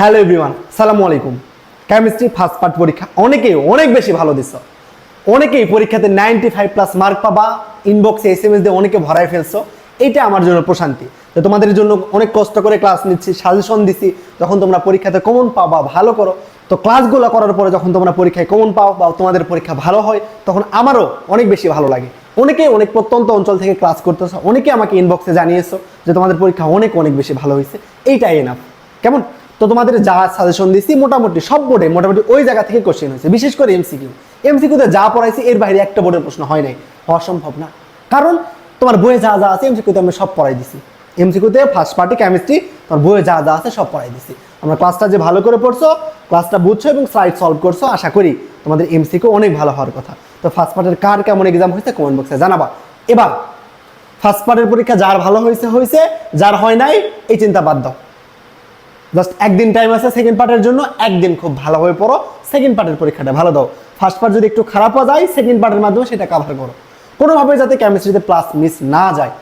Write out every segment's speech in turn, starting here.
Hello everyone, সালামু আলাইকুম। Chemistry first part পরীক্ষা অনেকেই অনেক বেশি ভালো দিচ্ছ অনেকেই পরীক্ষাতে নাইনটি ফাইভ প্লাস মার্ক পাবা ইনবক্সে এস এম এস দিয়ে অনেকে ভরাই ফেলছো। এটা আমার জন্য প্রশান্তি। তো তোমাদের জন্য অনেক কষ্ট করে ক্লাস নিচ্ছি সাজেশন দিচ্ছি যখন তোমরা পরীক্ষাতে কমন পাবা, ভালো করো। তো ক্লাসগুলো করার পরে যখন তোমরা পরীক্ষায় কমন পাও বা তোমাদের পরীক্ষা ভালো হয়, তখন আমারও অনেক বেশি ভালো লাগে। অনেকে অনেক প্রত্যন্ত অঞ্চল থেকে ক্লাস করতেছো অনেকে আমাকে ইনবক্সে জানিয়েছো যে তোমাদের পরীক্ষা অনেক অনেক বেশি ভালো হয়েছে। এইটাই এনাফ কেমন? তো তোমাদের যা সাজেশন দিচ্ছি মোটামুটি সব বোর্ডে মোটামুটি ওই জায়গা থেকে কোশ্চেন হয়েছে। বিশেষ করে এমসিকিউ এমসিকিউতে যা পড়াইছি, এর বাইরে একটা বোর্ডের প্রশ্ন হয় নাই। হওয়া সম্ভব না। কারণ তোমার বইয়ে যা যা আছে এমসিকিউতে আমি সব পড়াই দিছি। এমসিকিউতে ফার্স্ট পার্টি কেমিস্ট্রি তোমার বইয়ে যা যা আছে, সব পড়াই দিছি। আমরা ক্লাসটা যে ভালো করে পড়ছো ক্লাসটা বুঝছ এবং স্লাইড সলভ করছ, আশা করি তোমাদের এমসিকিউ অনেক ভালো হওয়ার কথা। তো ফার্স্ট পার্টের কার কেমন এক্সাম হয়েছে কমেন্ট বক্সে জানাবা। এবার ফার্স্ট পার্টের পরীক্ষা যার ভালো হয়েছে হয়েছে, যার হয় নাই, এই চিন্তা বাদ দাও। জাস্ট একদিন টাইম আছে সেকেন্ড পার্টের জন্য একদিন খুব ভালোভাবে পড়ো। সেকেন্ড পার্টের পরীক্ষাটা ভালো দাও। ফার্স্ট পার্ট যদি একটু খারাপও যায় সেকেন্ড পার্টের মাধ্যমে সেটা কাভার করো। কোনোভাবে যাতে কেমিস্ট্রিতে প্লাস মিস না যায়,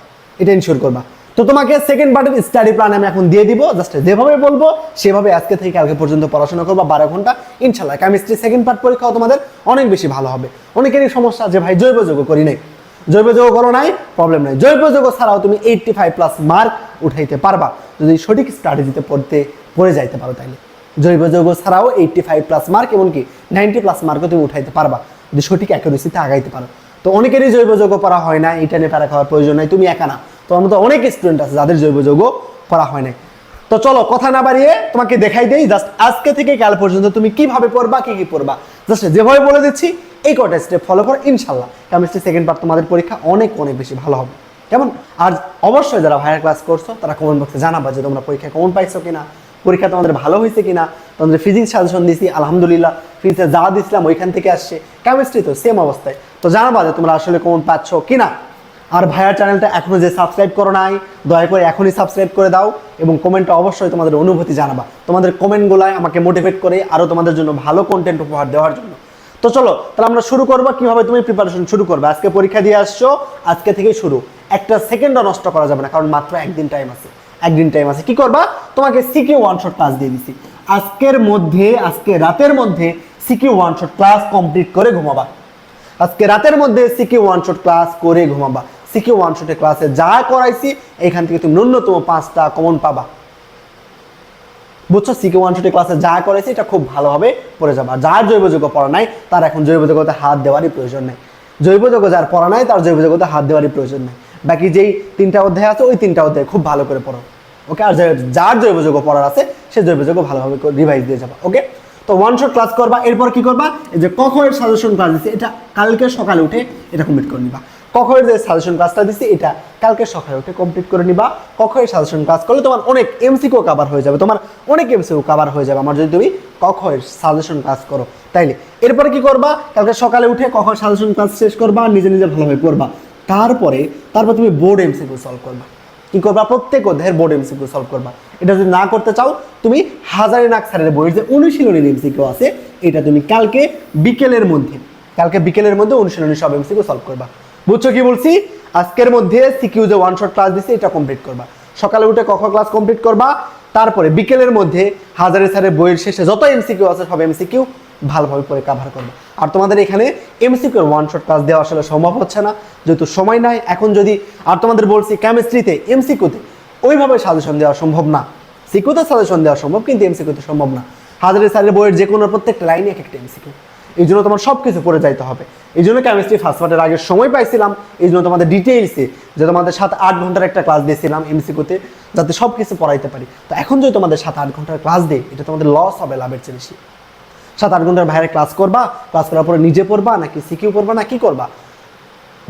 এটা ইনশিওর করবা। তো তোমাকে সেকেন্ড পার্টের স্টাডি প্ল্যান আমি এখন দিয়ে দিব। জাস্ট যেভাবে বলব, সেভাবে আজকে থেকে কালকে পর্যন্ত পড়াশোনা করবা বারো ঘণ্টা। ইনশাল্লাহ কেমিস্ট্রি সেকেন্ড পার্ট পরীক্ষাও তোমাদের অনেক বেশি ভালো হবে। অনেকেরই সমস্যা যে ভাই, জৈব যৌগ করি নাই। জৈব যৌগ করো নাই প্রবলেম নাই। জৈব যৌগ ছাড়াও তুমি এইটটি ফাইভ প্লাস মার্ক উঠাইতে পারবা। যদি সঠিক স্ট্র্যাটেজিতে পড়তে, পড়ে যাইতে পারো তাইলে। জৈব যৌগ ছাড়াও এইটটি ফাইভ প্লাস মার্ক এমনকি নাইনটি প্লাস মার্কও তুমি উঠাইতে পারবা, যদি সঠিক অ্যাকুরেসিতে আগাইতে পারো। তো অনেকেরই জৈব যৌগ করা হয় না, এটা নিয়ে প্যারা খাওয়ার প্রয়োজন নাই, তুমি একা না। তোমার মতো অনেক স্টুডেন্ট আছে যাদের জৈব যৌগ করা হয় নাই। তো চলো, কথা না বাড়িয়ে তোমাকে দেখাই দেই জাস্ট আজকে থেকে কাল পর্যন্ত তুমি কীভাবে পড়বা, কি কি পড়বা? জাস্ট যেভাবে বলে দিচ্ছি এই কটা স্টেপ ফলো করো ইনশাল্লাহ কেমিস্ট্রি সেকেন্ড পার্ট তোমাদের পরীক্ষা অনেক অনেক বেশি ভালো হবে। কেমন? আর অবশ্যই যারা ভাইয়ার ক্লাস করছ, তারা কমেন্ট বক্সে জানাবা যে তোমরা পরীক্ষা কমন পাইছো কিনা, পরীক্ষা তোমাদের ভালো হয়েছে কিনা, তোমাদের ফিজিক্স সাজেশন দিছি, আলহামদুলিল্লাহ ফিজিক্সে যা দিছিলাম ওইখান থেকে আসছে। কেমিস্ট্রি তো সেম অবস্থায়। তো জানাবা যে তোমরা আসলে কমন পাচ্ছ কিনা। আর ভাইয়ার চ্যানেলটা এখনও যে সাবস্ক্রাইব করো নাই, দয়া করে এখনই সাবস্ক্রাইব করে দাও এবং কমেন্টটা অবশ্যই তোমাদের অনুভূতি জানাবা। তোমাদের কমেন্টগুলাই আমাকে মোটিভেট করে আরও তোমাদের জন্য ভালো কন্টেন্ট উপহার দেওয়ার জন্য। তো চলো, তাহলে আমরা শুরু করব। কীভাবে তুমি প্রিপারেশন শুরু করবে? আজকে পরীক্ষা দিয়ে আসছো, আজকে থেকেই শুরু। একটা সেকেন্ডও নষ্ট করা যাবে না, কারণ মাত্র একদিন টাইম আছে। একদিন টাইম আছে। কি করবা? তোমাকে সিকে ওয়ান শট ক্লাস দিয়ে দিছি। আজকের মধ্যে, আজকে রাতের মধ্যে সিকে ওয়ান শট ক্লাস কমপ্লিট করে ঘুমাবা। আজকে রাতের মধ্যে সিকে ওয়ান শট ক্লাস করে ঘুমাবা। সিকে ওয়ান শটে ক্লাসে যা করাইছি, এখান থেকে তুমি ন্যূনতম পাঁচটা কমন পাবা। বুঝছ? সিকে ওয়ান শটে ক্লাসে যা করেছে, এটা খুব ভালোভাবে পড়ে যাবে। আর যার জৈব যৌগ পড়া নাই, তার এখন জৈব যৌগতে হাত দেওয়ারই প্রয়োজন নেই। জৈব যৌগ যার পড়া নাই, তার জৈব যৌগতে হাত দেওয়ারই প্রয়োজন নেই। বাকি যেই তিনটা অধ্যায় আছে, ওই তিনটা অধ্যায় খুব ভালো করে পড়ো। ওকে আর যার জৈব যৌগ পড়ার আছে, সে জৈব যৌগ ভালোভাবে রিভাইজ দিয়ে যাবা। ওকে তো ওয়ান শট ক্লাস করবা, এরপর কি করবা? এই যে কখনের সাজেশন ক্লাস দিচ্ছে এটা কালকে সকালে উঠে এটা কমপ্লিট করে নিবা। কখনের যে সাজেশন ক্লাসটা দিচ্ছি এটা কালকে সকালে উঠে কমপ্লিট করে নিবা। কখনের সাজেশন ক্লাস করলে তোমার অনেক এমসিকিউ কাভার হয়ে যাবে। তোমার অনেক এমসিকিউ কাভার হয়ে যাবে। আমার যদি তুমি কখনের সাজেশন ক্লাস করো, তাইলে। এরপরে কি করবা? কালকে সকালে উঠে কখন সাজেশন ক্লাস শেষ করবা, নিজে নিজে ভালোভাবে পড়বা। তারপরে, তারপর তুমি বোর্ড এমসিকিউ সলভ করবা। কি করবা? প্রত্যেক অধ্যায়ের বোর্ড এমসিকিউ সলভ করবা। এটা যদি না করতে চাও, তুমি হাজারি নাক স্যারের বইয়ের যে অনুশীলনী এমসিকিউ আছে, এটা তুমি কালকে বিকেলের মধ্যে, কালকে বিকেলের মধ্যে অনুশীলনী সব এমসিকিউ সলভ করবা। বুঝছ কি বলছি? আজকের মধ্যে সিকিউ যে ওয়ান শট ক্লাস দিছি, এটা কমপ্লিট করবা। সকালে উঠে কখ ক্লাস কমপ্লিট করবা, তারপরে বিকেলের মধ্যে হাজারে স্যারের বইয়ের শেষে যত এমসিকিউ আছে, সব এমসিকিউ ভালোভাবে করে কাভার করবে। আর তোমাদের এখানে এমসিকিউ ওয়ান শট ক্লাস দেওয়া আসলে সম্ভব হচ্ছে না, যেহেতু সময় নাই। এখন যদি, আর তোমাদের বলছি কেমিস্ট্রিতে এমসিকিউতে ওইভাবে সাজেশন দেওয়া সম্ভব না। সিকিউতে সাজেশন দেওয়া সম্ভব, কিন্তু এমসিকিউতে সম্ভব না। হাজারে স্যারের বইয়ের যে কোনো প্রত্যেকটা লাইনে এক একটা এমসিকিউ এই জন্য তোমার সব কিছু পড়ে যাইতে হবে। এই জন্য কেমিস্ট্রি ফার্স্ট পার্টের আগে সময় পাইছিলাম এই জন্য তোমাদের ডিটেইলসে যে তোমাদের সাত আট ঘণ্টার একটা ক্লাস দিয়েছিলাম এমসিকিউতে যাতে সব কিছু পড়াইতে পারি। তো এখন যদি তোমাদের সাত আট ঘণ্টার ক্লাস দেয়, এটা তোমাদের লস হবে লাভের চেয়ে বেশি। সাত আট ঘণ্টার বাইরে ক্লাস করবা ক্লাস করার পরে নিজে পড়বা, নাকি সিকিউ পড়বা না কি করবা?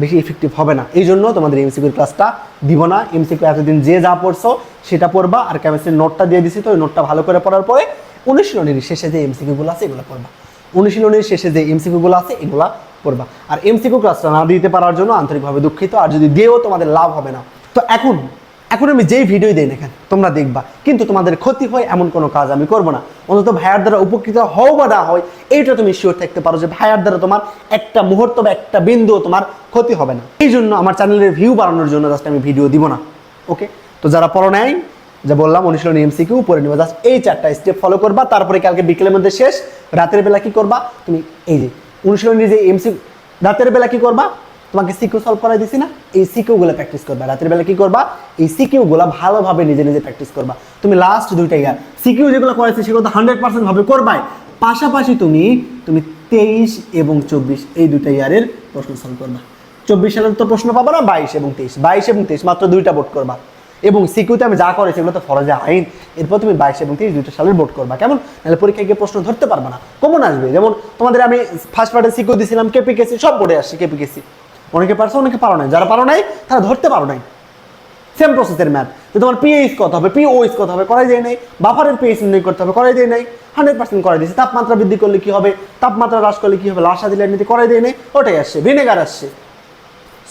বেশি ইফেক্টিভ হবে না। এই জন্য তোমাদের এমসিকিউর ক্লাসটা দিব না। এমসিকিউ এতদিন যে যা পড়ছো, সেটা পড়বা। আর কেমিস্ট্রির নোটটা দিয়ে দিছি, তো ওই নোটটা ভালো করে পড়ার পরে অনুশীলনীর শেষে যে এমসিকিউগুলো আছে, এগুলো পড়বা। অনুশীলনীর শেষে যে এমসিকিউগুলো আছে, এগুলা করবা আর এমসিকিউ ক্লাসটা না দিতে পারার জন্য আন্তরিকভাবে দুঃখিত। আর যদি দিয়েও তোমাদের লাভ হবে না। তো এখন এখন আমি যেই ভিডিও দিই না তোমরা দেখবা। কিন্তু তোমাদের ক্ষতি হয় এমন কোনো কাজ আমি করব না। অন্তত ভাইয়ার দ্বারা উপকৃত হও বা না হয় এইটা তুমি শিওর থাকতে পারো যে ভাইয়ার দ্বারা তোমার একটা মুহূর্ত বা একটা বিন্দু তোমার ক্ষতি হবে না। এই জন্য আমার চ্যানেলের ভিউ বাড়ানোর জন্য জাস্ট আমি ভিডিও দিব না। ওকে তো যারা পড়ো নাই যে বললাম অনুশীলনী এমসিকিউ পরে নিবা জাস্ট এই চারটা স্টেপ ফলো করবা, তারপরে কালকে বিকেলের মধ্যে শেষ, রাতের বেলা কি করবা? তুমি এই যে অনুশীলনী যে এমসি রাতের বেলা কি করবা? তোমাকে সিকিউ সলভ করাই দিছি না, এই সিকিউগুলো প্র্যাকটিস করবা। রাতের বেলা কি করবা? এই সিকিউগুলো ভালোভাবে নিজে নিজে প্র্যাকটিস করবা। তুমি লাস্ট দুইটা ইয়ার সিকিউ যেগুলো করেছে সেগুলো তো হান্ড্রেড পার্সেন্ট ভাবে করবাই। পাশাপাশি তুমি তুমি তেইশ এবং চব্বিশ এই দুইটা ইয়ারের প্রশ্ন সলভ করবা। চব্বিশ সালের তো প্রশ্ন পাবো না, বাইশ এবং তেইশ। বাইশ এবং তেইশ, মাত্র দুইটা বোর্ড করবা। এবং সিকিউতে আমি যা করেছি এগুলো তো ফরজে আইন। এরপর তুমি বাইশ এবং তেইশ দুইটা সালের বোর্ড করবা। কেমন? নাহলে পরীক্ষায় গিয়ে প্রশ্ন ধরতে পারবা না। কমন আসবে। যেমন তোমাদের আমি ফার্স্ট পার্টে সিকিউ দিয়েছিলাম কেপিকেসি সব বোর্ডে আসছে কেপিকেসি অনেকে পারছ, অনেকে পারো নাই। যারা পারো নাই, তারা ধরতে পারো নাই। সেম প্রসেসের ম্যাথ যে তোমার পিএইচ কত হবে পিওইচ কত হবে, করাই যায় নাই। বাফারের পিএইচ নির্ণয় করতে হবে, করাই যায় নাই। হান্ড্রেড পার্সেন্ট করাই দিয়েছে। তাপমাত্রা বৃদ্ধি করলে কি হবে? তাপমাত্রা হ্রাস করলে কি হবে? লাশা দিলে নিতে করাই দেয় নাই। ওটাই আসছে। ভিনেগার আসছে।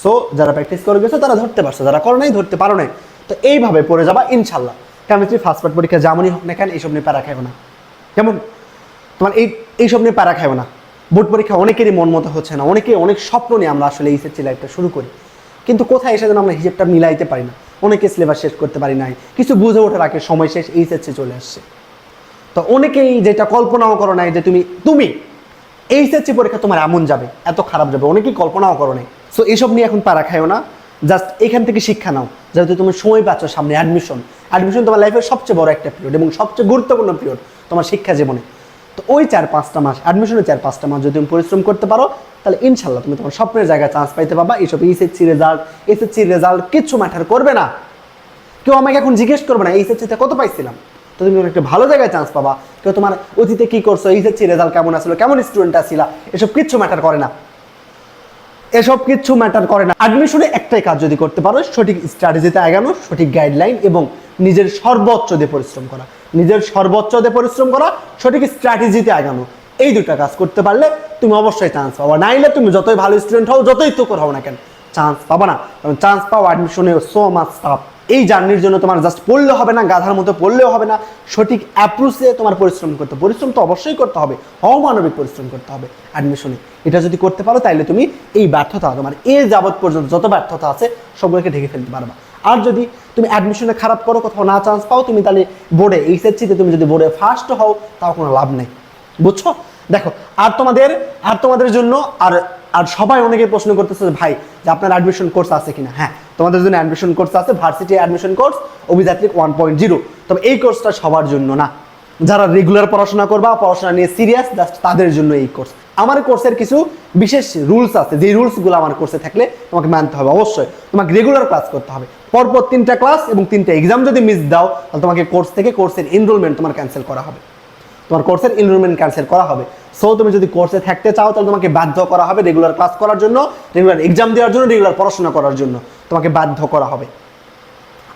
সো যারা প্র্যাকটিস করে গেছো, তারা ধরতে পারছ। যারা করো নাই, ধরতে পারো নাই। তো এইভাবে পড়ে যাবা, ইনশাল্লাহ। কেমিস্ট্রি ফার্স্ট পার্ট পরীক্ষা যেমনই হোক না কেন, এইসব নিয়ে প্যারা খাইও না। কেমন তোমার এই, এইসব নিয়ে প্যারা খাইও না। বোর্ড পরীক্ষা অনেকেরই মন মতো হচ্ছে না। অনেকে অনেক স্বপ্ন নিয়ে আমরা আসলে এই সেচি লাইফটা শুরু করি। কিন্তু কোথায় এসে যেন আমরা হিসেবটা মিলাইতে পারি না। অনেকে সিলেবাস শেষ করতে পারি নাই। কিছু বুঝে ওঠার আগে সময় শেষ এই সেচে চলে আসছে। তো অনেকেই যেটা কল্পনাও করো নাই যে তুমি তুমি এইচএসসি পরীক্ষা তোমার এমন যাবে, এত খারাপ যাবে। অনেকেই কল্পনাও করো নাই। সো এইসব নিয়ে এখন পারা খাইও না। জাস্ট এখান থেকে শিক্ষা নাও। যাতে তুমি সময় পাচ্ছ সামনে অ্যাডমিশন অ্যাডমিশন তোমার লাইফের সবচেয়ে বড় একটা পিরিয়ড এবং সবচেয়ে গুরুত্বপূর্ণ পিরিয়ড তোমার শিক্ষা জীবনে। তো ওই চার পাঁচটা মাস অ্যাডমিশনের চার পাঁচটা মাস যদি তুমি পরিশ্রম করতে পারো, তাহলে ইনশাল্লাহ তুমি তোমার স্বপ্নের জায়গায় চান্স পাইতে পারবা। এইসব এইচএসসি রেজাল্ট এসএসসি রেজাল্ট কিচ্ছু ম্যাটার করবে না। কেউ আমাকে এখন জিজ্ঞেস করবে না এইচএসসিতে কত পাইছিলাম? তো তুমি একটা ভালো জায়গায় চান্স পাবা। কেউ তোমার অতীতে কি করছ এইচএসসি রেজাল্ট কেমন আসলো, কেমন স্টুডেন্ট আসছিলা এসব কিচ্ছু ম্যাটার করে না। এসব কিচ্ছু ম্যাটার করে না। অ্যাডমিশনে একটাই কাজ যদি করতে পারো, সঠিক স্ট্র্যাটেজিতে আগানো, সঠিক গাইডলাইন এবং নিজের সর্বোচ্চ দিয়ে পরিশ্রম করা। নিজের সর্বোচ্চ দিয়ে পরিশ্রম করা, সঠিক স্ট্র্যাটেজিতে আগানো। এই দুটা কাজ করতে পারলে তুমি অবশ্যই চান্স পাবা। নাইলে তুমি যতই ভালো স্টুডেন্ট হও, যতই তোকর হও না কেন চান্স পাবো না। কারণ চান্স পাওয়া অ্যাডমিশনে সো মাছ টাফ এই জার্নির জন্য তোমার জাস্ট পড়লে হবে না, গাধার মতো পড়লেও হবে না। সঠিক অ্যাপ্রোচে তোমার পরিশ্রম করতে পরিশ্রম তো অবশ্যই করতে হবে। অমানবিক পরিশ্রম করতে হবে। অ্যাডমিশনে এটা যদি করতে পারো তাহলে তুমি এই ব্যর্থতা, তোমার এ যাবৎ পর্যন্ত যত ব্যর্থতা আছে, সবগুলোকে ঢেকে ফেলতে পারবা। আর যদি তুমি অ্যাডমিশনে খারাপ করো, কোথাও না চান্স পাও, তুমি তাহলে বোর্ডে এইচএসসিতে তুমি যদি বোর্ডে ফার্স্ট হও, তাও কোনো লাভ নেই। বুঝছ? দেখো, আর তোমাদের আর তোমাদের জন্য, আর আর সবাই অনেকে প্রশ্ন করতেছে ভাই, যে আপনার অ্যাডমিশন কোর্স আছে কিনা? হ্যাঁ তোমাদের জন্য অ্যাডমিশন কোর্স আছে varsity admission course অভিযাত্রিক one point zero তবে এই কোর্সটা সবার জন্য না। যারা রেগুলার পড়াশোনা করবা, পড়াশোনা নিয়ে সিরিয়াস জাস্ট তাদের জন্য এই কোর্স আমার কোর্সের কিছু বিশেষ রুলস আছে। যে রুলসগুলো আমার কোর্সে থাকলে তোমাকে মানতে হবে, অবশ্যই। তোমাকে রেগুলার ক্লাস করতে হবে। পরপর তিনটা ক্লাস এবং তিনটা এক্সাম যদি মিস দাও, তাহলে তোমাকে কোর্স থেকে কোর্সের এনরোলমেন্ট তোমার ক্যান্সেল করা হবে। তোমার কোর্সের এনরোলমেন্ট ক্যান্সেল করা হবে। সো তুমি যদি কোর্সে থাকতে চাও, তাহলে তোমাকে বাধ্য করা হবে রেগুলার ক্লাস করার জন্য রেগুলার এক্সাম দেওয়ার জন্য রেগুলার পড়াশোনা করার জন্য। তোমাকে বাধ্য করা হবে।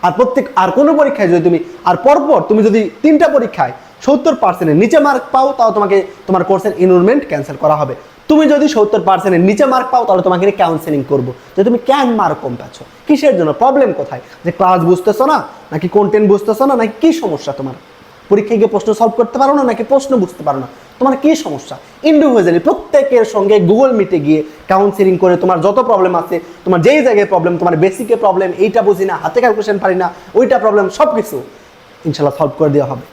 আর প্রত্যেক, আর কোনো পরীক্ষায় যদি তুমি, আর পরপর তুমি যদি তিনটা পরীক্ষায় সত্তর পার্সেন্টের নিচে মার্ক পাও তাও তোমাকে, তোমার কোর্সের এনরোলমেন্ট ক্যান্সেল করা হবে। তুমি যদি সত্তর পার্সেন্টের নিচে মার্ক পাও, তাহলে তোমাকে কাউন্সেলিং করব। যে তুমি কেন মার্ক কম পাচ্ছ? কিসের জন্য? প্রবলেম কোথায়? যে ক্লাস বুঝতেছো না? নাকি কন্টেন্ট বুঝতেছো না? নাকি কি সমস্যা তোমার? পরীক্ষায় গিয়ে প্রশ্ন সলভ করতে পারো না, নাকি প্রশ্ন বুঝতে পারো না? তোমার কি সমস্যা? ইন্ডিভিজুয়ালি প্রত্যেকের সঙ্গে গুগল মিটে গিয়ে কাউন্সিলিং করে তোমার যত প্রবলেম আছে, তোমার যেই জায়গায় প্রবলেম তোমার বেসিকে প্রবলেম এইটা বুঝি না, হাতে ক্যালকুলেশন পারি না, ওইটা প্রবলেম সব কিছু ইনশাল্লাহ সলভ করে দেওয়া হবে।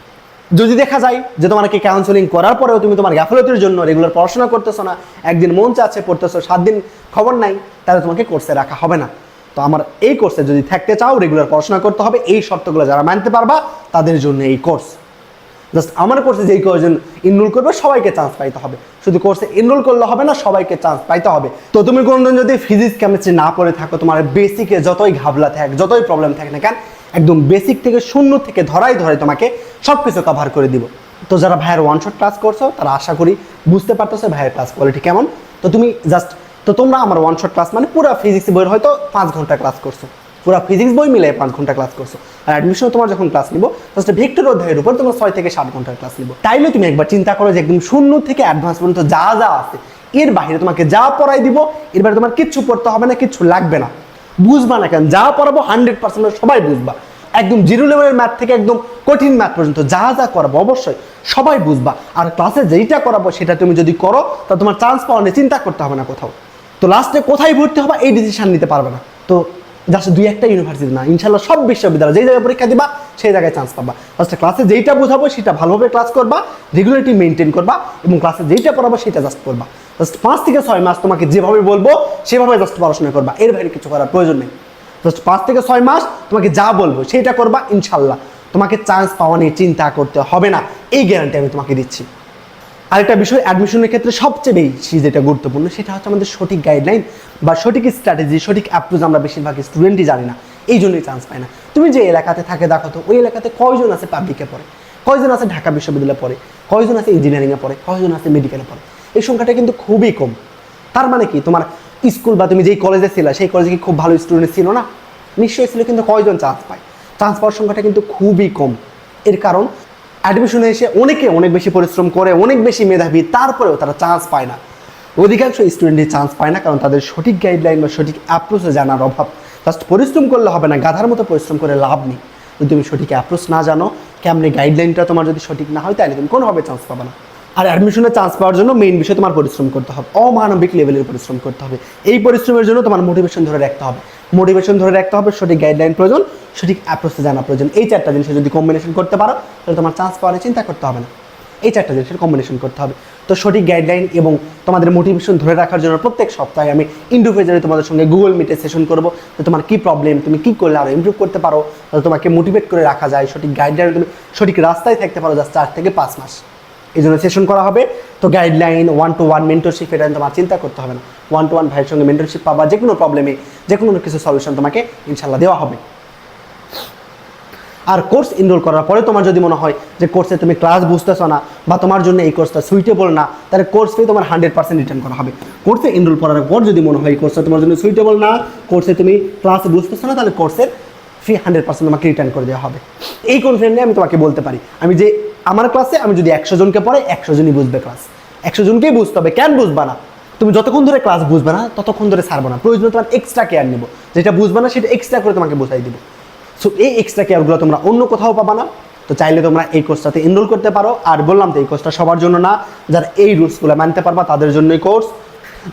যদি দেখা যায় যে তোমাকে কাউন্সেলিং করার পরেও তুমি তোমার গাফলতির জন্য রেগুলার পড়াশোনা করতেছো না, একদিন মন চাচ্ছে পড়তেছো, সাত দিন খবর নাই, তাহলে তোমাকে কোর্সে রাখা হবে না। তো আমার এই কোর্সে যদি থাকতে চাও রেগুলার পড়াশোনা করতে হবে, এই শর্তগুলো যারা মানতে পারবা, তাদের জন্য এই কোর্স জাস্ট আমার কোর্সে যেই কয়েকজন এনরোল করবে সবাইকে চান্স পাইতে হবে। শুধু কোর্সে এনরোল করলে হবে না, সবাইকে চান্স পাইতে হবে। তো তুমি কোনোদিন যদি ফিজিক্স কেমিস্ট্রি না পড়ে থাকো, তোমার বেসিকে যতই ঘাবলা থাক, যতই প্রবলেম থাকে না কেন, একদম বেসিক থেকে শূন্য থেকে ধরাই ধরে তোমাকে সব কিছু কভার করে দিব। তো যারা ভাইয়ের ওয়ান শট ক্লাস করছ, তারা আশা করি বুঝতে পারতেছো ভাইয়ের ক্লাস কোয়ালিটি কেমন। তো তুমি জাস্ট তো তোমরা আমার ওয়ান শট ক্লাস মানে পুরো ফিজিক্স বইয়ের হয়তো পাঁচ ঘণ্টা ক্লাস করছ। পুরো ফিজিক্স বই মিলে পাঁচ ঘণ্টা ক্লাস করছ। আর অ্যাডমিশন তোমার যখন ক্লাস নিবো জাস্ট ভিক্টর অধ্যায়ের উপর তোমার ছয় থেকে সাত ঘণ্টার ক্লাস নিবো। তাইলে তুমি একবার চিন্তা করো যে একদম শূন্য থেকে অ্যাডভান্স পর্যন্ত যা যা আছে, এর বাইরে তোমাকে যা পড়াই দিব, এর বাইরে তোমার কিচ্ছু পড়তে হবে না, কিচ্ছু লাগবে না। বুঝবা না কেন? যা পড়াবো হান্ড্রেড পার্সেন্ট সবাই বুঝবা। একদম জিরো লেভেলের ম্যাথ থেকে একদম কঠিন ম্যাথ পর্যন্ত যা যা করাবো অবশ্যই সবাই বুঝবা। আর ক্লাসে যেইটা করাবো সেটা তুমি যদি করো, তা তোমার চান্স পাওয়া নিয়ে চিন্তা করতে হবে না কোথাও। তো লাস্টে কোথায় ভর্তি হবে, এই ডিসিশন নিতে পারবে না। তো জাস্ট দুই একটা ইউনিভার্সিটি না, ইনশাল্লাহ সব বিশ্ববিদ্যালয় যেই জায়গায় পরীক্ষা দিবা, সেই জায়গায় চান্স পাবা। জাস্ট ক্লাসে যেইটা বোঝাবো, সেটা ভালোভাবে ক্লাস করবা রেগুলারিটি মেনটেন করবা এবং ক্লাসে যেইটা পড়াবো, সেটা জাস্ট করবা। জাস্ট পাঁচ থেকে ছয় মাস তোমাকে যেভাবে বলব, সেভাবে জাস্ট পড়াশোনা করবা। এর বাইরে কিছু করার প্রয়োজন নেই। জাস্ট পাঁচ থেকে ছয় মাস তোমাকে যা বলব, সেটা করবা, ইনশাল্লাহ। তোমাকে চান্স পাওয়া নিয়ে চিন্তা করতে হবে না। এই গ্যারান্টি আমি তোমাকে দিচ্ছি। আরেকটা বিষয় অ্যাডমিশনের ক্ষেত্রে সবচেয়ে বেশি যেটা গুরুত্বপূর্ণ, সেটা হচ্ছে আমাদের সঠিক গাইডলাইন বা সঠিক স্ট্র্যাটেজি সঠিক অ্যাপ্রোচ আমরা বেশিরভাগ স্টুডেন্টই জানি না। এই জন্যই চান্স পায় না। তুমি যে এলাকাতে থাকে, দেখো তো, ওই এলাকাতে কয়জন আছে পাবলিকে পড়ে? কয়জন আছে ঢাকা বিশ্ববিদ্যালয়ে পড়ে? কয়জন আছে ইঞ্জিনিয়ারিংয়ে পড়ে? কয়জন আছে মেডিকেলে পড়ে? এই সংখ্যাটা কিন্তু খুবই কম। তার মানে কি? তোমার স্কুল বা তুমি যেই কলেজে ছিলে, সেই কলেজে কি খুব ভালো স্টুডেন্ট ছিল না? নিশ্চয়ই ছিল, কিন্তু কয়জন চান্স পায়? চান্স পাওয়ার সংখ্যাটা কিন্তু খুবই কম। এর কারণ অ্যাডমিশনে এসে অনেকে অনেক বেশি পরিশ্রম করে, অনেক বেশি মেধাবী, তারপরেও তারা চান্স পায় না। অধিকাংশ স্টুডেন্টই চান্স পায় না কারণ তাদের সঠিক গাইডলাইন বা সঠিক অ্যাপ্রোচে জানার অভাব। জাস্ট পরিশ্রম করলে হবে না, গাধার মতো পরিশ্রম করে লাভ নেই। যদি তুমি সঠিক অ্যাপ্রোচ না জানো, কেমনি গাইডলাইনটা তোমার যদি সঠিক না হয়, তাহলে তুমি কোনোভাবে চান্স পাবে না। আর অ্যাডমিশনে চান্স পাওয়ার জন্য মেইন বিষয় তোমার পরিশ্রম করতে হবে। অমানবিক লেভেলের পরিশ্রম করতে হবে। এই পরিশ্রমের জন্য তোমার মোটিভেশন ধরে রাখতে হবে। মোটিভেশন ধরে রাখতে হবে, সঠিক গাইডলাইন প্রয়োজন, সঠিক অ্যাপ্রোচে জানা প্রয়োজন। এই চারটা জিনিসের যদি কম্বিনেশন করতে পারো, তাহলে তোমার চান্স পাওয়ার চিন্তা করতে হবে না। এই চারটা জিনিসের কম্বিনেশন করতে হবে। তো সঠিক গাইডলাইন এবং তোমাদের মোটিভেশন ধরে রাখার জন্য প্রত্যেক সপ্তাহে আমি ইন্ডিভিজুয়ালি তোমাদের সঙ্গে গুগল মিটে সেশন করব। যে তোমার কী প্রবলেম তুমি কী করলে আরও ইমপ্রুভ করতে পারো? তোমাকে মোটিভেট করে রাখা যায়। সঠিক গাইডলাইন তুমি সঠিক রাস্তায় থাকতে পারো জাস্ট চার থেকে পাঁচ মাস। এই জন্য সেশন করা হবে। তো guideline one to one mentorship এটা তোমার চিন্তা করতে হবে না। ওয়ান টু ওয়ান ভাইয়ের সঙ্গে মেন্টরশিপ পাবা, যে কোনো প্রবলেমে যে কোনো কিছু সলিউশন তোমাকে ইনশাল্লাহ দেওয়া হবে। আর কোর্স এনরোল করার পরে তোমার যদি মনে হয় যে কোর্সে তুমি ক্লাস বুঝতেছো না, বা তোমার জন্য এই কোর্সটা সুইটেবল না, তাহলে কোর্স ফি তোমার হান্ড্রেড পার্সেন্ট রিটার্ন করা হবে। কোর্সে এনরোল করার পর যদি মনে হয় এই কোর্সটা তোমার জন্য সুইটেবল না কোর্সে তুমি ক্লাস বুঝতেছো না, তাহলে কোর্সের ফি হান্ড্রেড পার্সেন্ট তোমাকে রিটার্ন করে দেওয়া হবে। এই কনফিডেন্টে আমি তোমাকে বলতে পারি। আমি যে আমার ক্লাসে আমি যদি একশো জনকে পড়ে একশো জনই বুঝবে ক্লাস একশো জনকেই বুঝতে হবে, কেন বুঝবা না? তুমি যতক্ষণ ধরে ক্লাস বুঝবে না, ততক্ষণ ধরে ছাড়বো না। প্রয়োজনে তোমার এক্সট্রা কেয়ার নেব। যেটা বুঝবে না, সেটা এক্সট্রা করে তোমাকে বোঝাই দিব। সো এই এক্সট্রা কেয়ারগুলো তোমরা অন্য কোথাও পাবা না। তো চাইলে তোমরা এই কোর্সটাতে এনরোল করতে পারো। আর বললাম তো, এই কোর্সটা সবার জন্য না। যারা এই রুলসগুলো মানতে পারবা, তাদের জন্য এই কোর্স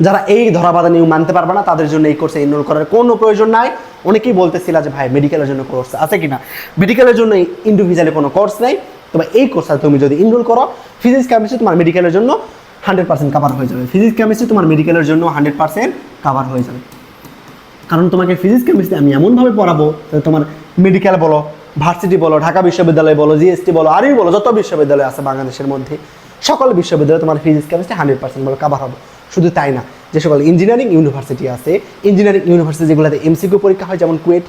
যারা এই ধরাবাধা নিয়ম মানতে পারবে না, তাদের জন্য এই কোর্সে এনরোল করার কোনো প্রয়োজন নাই। অনেকেই বলতেছিল যে, ভাই মেডিকেলের জন্য কোর্স আছে কি না মেডিকেলের জন্য ইন্ডিভিজুয়ালি কোনো কোর্স নেই। তবে এই কোর্সটা তুমি যদি এনরোল করো ফিজিক্স কেমিস্ট্রি তোমার মেডিকেলের জন্য হান্ড্রেড পার্সেন্ট কাভার হয়ে যাবে। ফিজিক্স কেমিস্ট্রি তোমার মেডিকেলের জন্য হান্ড্রেড পার্সেন্ট কাভার হয়ে যাবে। কারণ তোমাকে ফিজিক্স কেমিস্ট্রি আমি এমনভাবে পড়াবো তোমার মেডিকেল বলো ভার্সিটি বলো, ঢাকা বিশ্ববিদ্যালয় বলো জিএসটি বলো আরই বলো, যত বিশ্ববিদ্যালয় আছে বাংলাদেশের মধ্যে, সকল বিশ্ববিদ্যালয়ে তোমার ফিজিক্স কেমিস্ট্রি হান্ড্রেড পার্সেন্ট বলে কাভার হবে। শুধু তাই না, যে সকল ইঞ্জিনিয়ারিং ইউনিভার্সিটি আছে ইঞ্জিনিয়ারিং ইউনিভার্সিটি যেগুলোতে এমসিকিউ পরীক্ষা হয়, যেমন কুয়েট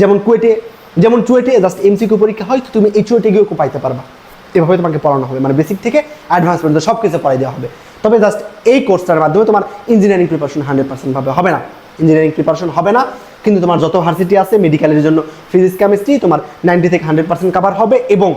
যেমন কুয়েটে যেমন চুয়েটে জাস্ট এমসিকিউ পরীক্ষা হয়, তো তুমি এই চুয়েটে গিয়েও পাইতে পারবা। এভাবে তোমাকে পড়ানো হবে মানে বেসিক থেকে অ্যাডভান্স পর্যন্ত সব কিছু পড়াই দেওয়া হবে। তবে জাস্ট এই কোর্সটার মাধ্যমে তোমার ইঞ্জিনিয়ারিং প্রিপারেশন হান্ড্রেড পার্সেন্ট ভাবে হবে না। ইঞ্জিনিয়ারিং প্রিপারেশন হবে না, কিন্তু তোমার যত ভার্সিটি আছে মেডিকেলের জন্য ফিজিক্স কেমিস্ট্রি তোমার নাইনটি থেকে হান্ড্রেড পার্সেন্ট কাভার হবে এবং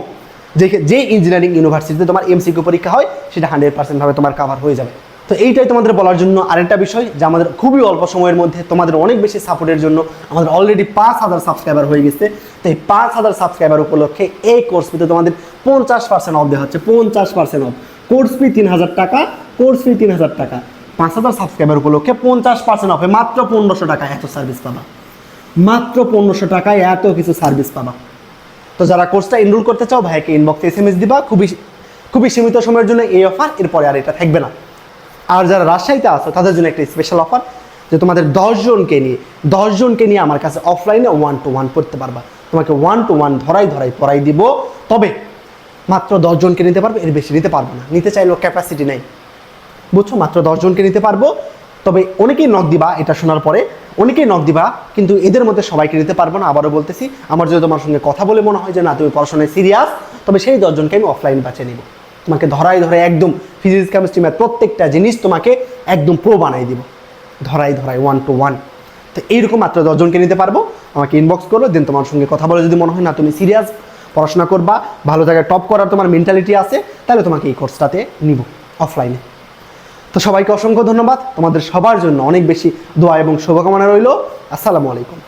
যে যে ইঞ্জিনিয়ারিং ইউনিভার্সিটিতে তোমার এমসিকিউ পরীক্ষা হয়, সেটা হান্ড্রেড পার্সেন্ট ভাবে তোমার কাভার হয়ে যাবে। তো এইটাই তোমাদের বলার জন্য আরেকটা বিষয় যে আমাদের খুবই অল্প সময়ের মধ্যে তোমাদের অনেক বেশি সাপোর্টের জন্য আমাদের অলরেডি পাঁচ হাজার সাবস্ক্রাইবার হয়ে গেছে। তো এই পাঁচ হাজার সাবস্ক্রাইবার উপলক্ষে এই কোর্স ফিতে তোমাদের পঞ্চাশ পার্সেন্ট অফ দেওয়া হচ্ছে, পঞ্চাশ পার্সেন্ট অফ কোর্স ফি তিন হাজার টাকা কোর্স ফি তিন হাজার টাকা। পাঁচ হাজার সাবস্ক্রাইবার উপলক্ষে পঞ্চাশ পার্সেন্ট অফে মাত্র পনেরোশো টাকা এত সার্ভিস পাবা। মাত্র পনেরোশো টাকায় এত কিছু সার্ভিস পাবা। তো যারা কোর্সটা এনরোল করতে চাও ভাইকে ইনবক্সে এস এম এস দিবা। খুবই খুবই সীমিত সময়ের জন্য এই অফার এরপরে আর এটা থাকবে না। আর যারা রাজশাহীতে আছো, তাদের জন্য একটা স্পেশাল অফার যে তোমাদের দশজনকে নিয়ে দশজনকে নিয়ে আমার কাছে অফলাইনে ওয়ান টু ওয়ান পড়তে পারবা। তোমাকে ওয়ান টু ওয়ান ধরাই ধরাই পড়াই দিব। তবে মাত্র দশজনকে নিতে পারবে, এর বেশি নিতে পারব না। নিতে চাইলেও ক্যাপাসিটি নেই। বুঝছ? মাত্র দশজনকে নিতে পারব। তবে অনেকেই নক দিবা, এটা শোনার পরে। অনেকেই নক দিবা, কিন্তু এদের মধ্যে সবাইকে নিতে পারব না। আবারও বলতেছি, আমার যদি তোমার সঙ্গে কথা বলে মনে হয় যে, না, তুমি পড়াশোনায় সিরিয়াস তবে সেই দশজনকে আমি অফলাইন বাঁচিয়ে নিব। তোমাকে ধরাই ধরে একদম ফিজিক্স কেমিস্ট্রি ম্যাথ প্রত্যেকটা জিনিস তোমাকে একদম প্রো বানাই দিব। ধরাই ধরাই ওয়ান টু ওয়ান তো এইরকম মাত্র দশজনকে নিতে পারব। আমাকে ইনবক্স করো দেন তোমার সঙ্গে কথা বলে। যদি মনে হয়, না, তুমি সিরিয়াস পড়াশোনা করবা, ভালো জায়গায় টপ করার তোমার মেন্টালিটি আছে, তাহলে তোমাকে এই কোর্সটাতে নিব অফলাইনে তো সবাইকে অসংখ্য ধন্যবাদ। তোমাদের সবার জন্য অনেক বেশি দোয়া এবং শুভকামনা রইল। আসসালামু আলাইকুম।